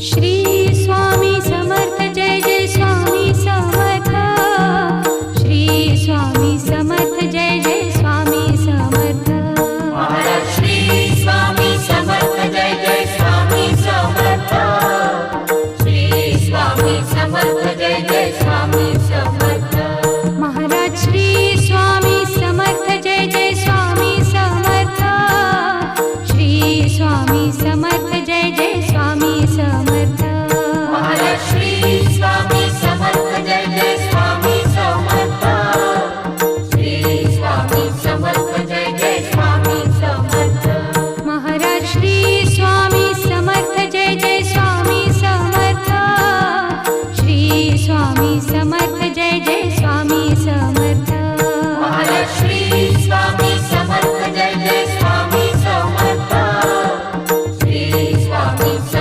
Shri Swami Samarth Jai Jai